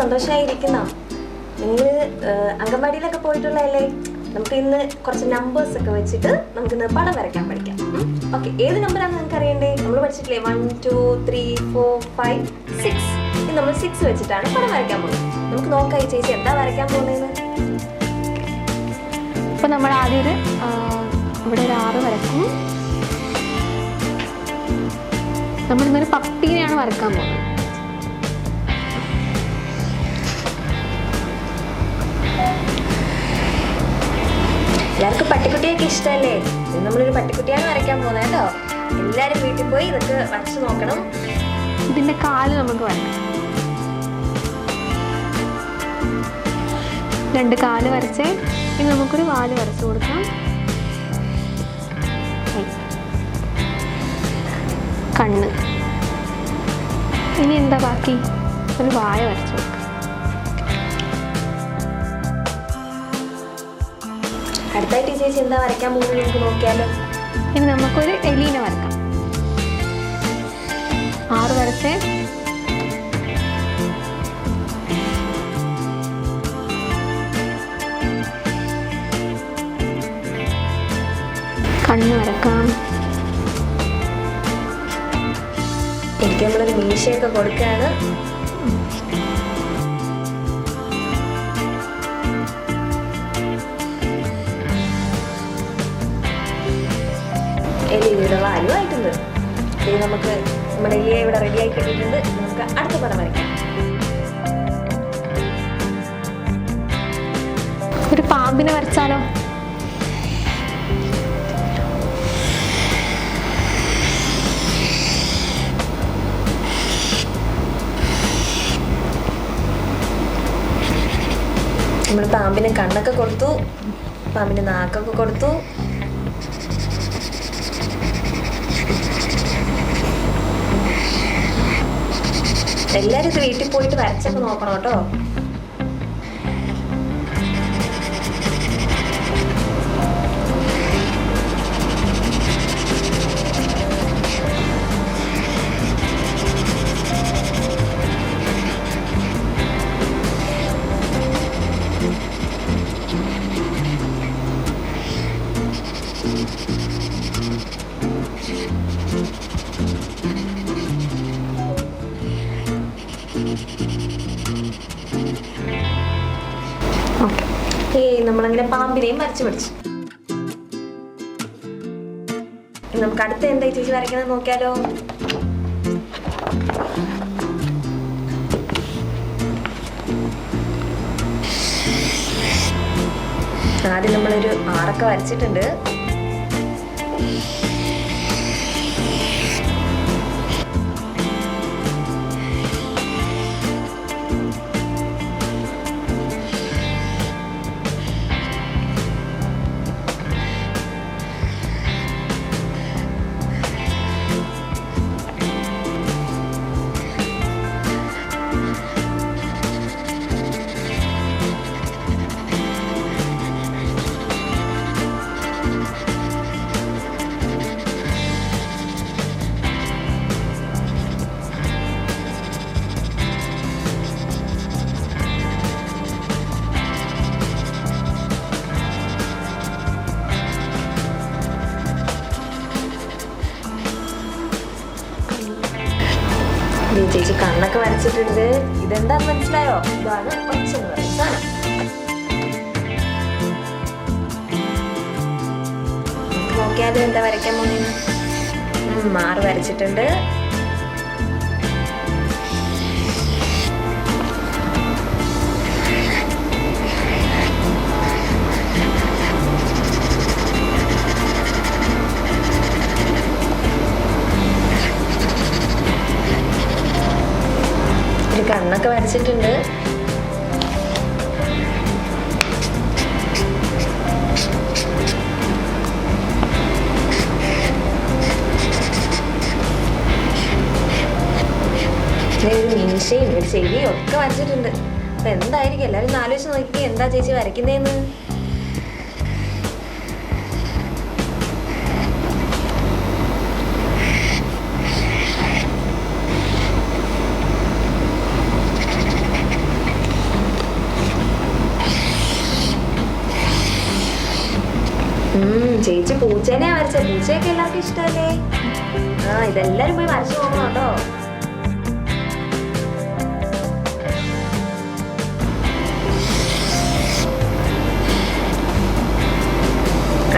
സന്തോഷമായിരിക്കുന്നോ നിങ്ങൾ അംഗൻവാടിയിലൊക്കെ പോയിട്ടുള്ളതല്ലേ നമുക്ക് ഇന്ന് കുറച്ച് നമ്പേഴ്സ് ഒക്കെ വെച്ചിട്ട് നമുക്ക് ഇന്ന് പടം വരയ്ക്കാൻ പഠിക്കാം. ഓക്കെ ഏത് നമ്പറാണ് നിങ്ങൾക്ക് അറിയണ്ടേ? നമ്മൾ പഠിച്ചിട്ടില്ലേ? One two three four five six ഇത് നമ്മൾ സിക്സ് വെച്ചിട്ടാണ് പടം വരയ്ക്കാൻ പോകുന്നത്. നമുക്ക് നോക്കാം ഈ ചേച്ചി എന്താ വരയ്ക്കാൻ പോകുന്നതെന്ന് അപ്പോൾ നമ്മൾ ആദ്യം ഒരു ഇവിടെ ഒരു ആറ് വരക്കും നമ്മളിന്നൊരു പപ്പീനെയാണ് വരക്കാൻ പോകുന്നത്. നമ്മളൊരു പട്ടിക്കുട്ടിയാണ് വരയ്ക്കാൻ പോകുന്നത് കേട്ടോ. എല്ലാവരും വീട്ടിൽ പോയി ഇതൊക്കെ വരച്ച് നോക്കണം. ഇതിന്റെ കാൽ നമുക്ക് വരക്കാം രണ്ട് കാൽ വരച്ചേ. ഇനി നമുക്കൊരു വാൽ വരച്ചു കൊടുക്കാം. കണ്ണ്. ഇനി എന്താ ബാക്കി? ഒരു വായ വരച്ചു കൊടുക്കാം. അടുത്തായിട്ട് ഈ ചേച്ചി എന്താ വരയ്ക്കാൻ പോകുന്നത് നമുക്ക് നോക്കിയാലോ? ഇനി നമുക്കൊരു എലീനെ വരക്കാം. ആറ് വരച്ച്. കണ്ണ് വരക്കാം. എനിക്ക് നമ്മളൊരു മീശയൊക്കെ കൊടുക്കുകയാണ്. എലിയുടെ ഇനി നമുക്ക് നമ്മുടെ ഇലിയ ഇവിടെ റെഡി ആയി കിട്ടിയിട്ടുണ്ട്. നമുക്ക് അടുത്ത പടം വരയ്ക്കാം. ഒരു പാമ്പിനെ വരച്ചാലോ? നമ്മൾ പാമ്പിന് കണ്ണൊക്കെ കൊടുത്തു. പാമ്പിന് നാക്കൊക്കെ കൊടുത്തു. എല്ലാരും ഇത് വീട്ടിൽ പോയിട്ട് വരച്ചൊക്കെ നോക്കണം കേട്ടോ. നമ്മളങ്ങനെ പാമ്പിനെയും വരച്ചു പഠിച്ചു നമുക്ക് അടുത്ത എന്താ ചേച്ചി വരയ്ക്കുന്നത് നോക്കിയാലോ? ആദ്യം നമ്മളൊരു ആറൊക്കെ വരച്ചിട്ടുണ്ട്. ചേച്ചി കണ്ണൊക്കെ വരച്ചിട്ടുണ്ട്. ഇതെന്താന്ന് മനസ്സിലായോ? ഇതാണ് ഒച്ച എന്ന് സാധനം നോക്കിയാലും എന്താ വരയ്ക്കാൻ പോകുന്നത് മാറ് വരച്ചിട്ടുണ്ട്. ഒരു കണ്ണൊക്കെ വരച്ചിട്ടുണ്ട്. ഒരു മീശയും ഒരു ചെവിയും ഒക്കെ വരച്ചിട്ടുണ്ട്. അപ്പൊ എന്തായിരിക്കും? എല്ലാവരും ഒന്ന് ആലോചിച്ച് നോക്കി. എന്താ ചേച്ചി വരയ്ക്കുന്നതെന്ന് ചേച്ചി പൂച്ചേനെ വരച്ച പൂച്ചയൊക്കെ എല്ലാവർക്കും ഇഷ്ടമല്ലേ? ആ ഇതെല്ലാരും പോയി വരച്ചു കേട്ടോ.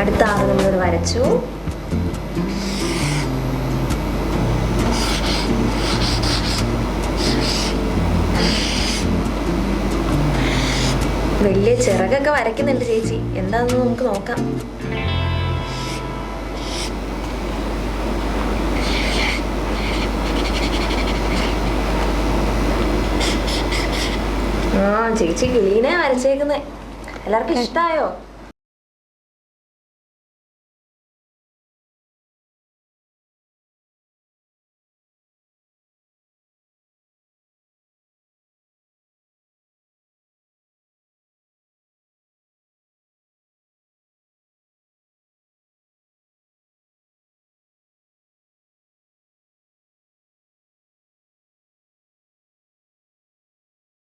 അടുത്ത ആറ് നമ്മളിവിടെ വരച്ചു. വലിയ ചിറകൊക്കെ വരയ്ക്കുന്നുണ്ട് ചേച്ചി. എന്താണെന്ന് നമുക്ക് നോക്കാം. ആ ചേച്ചി കിളീനെ വരച്ചേക്കുന്നേ. എല്ലാവർക്കും ഇഷ്ടായോ?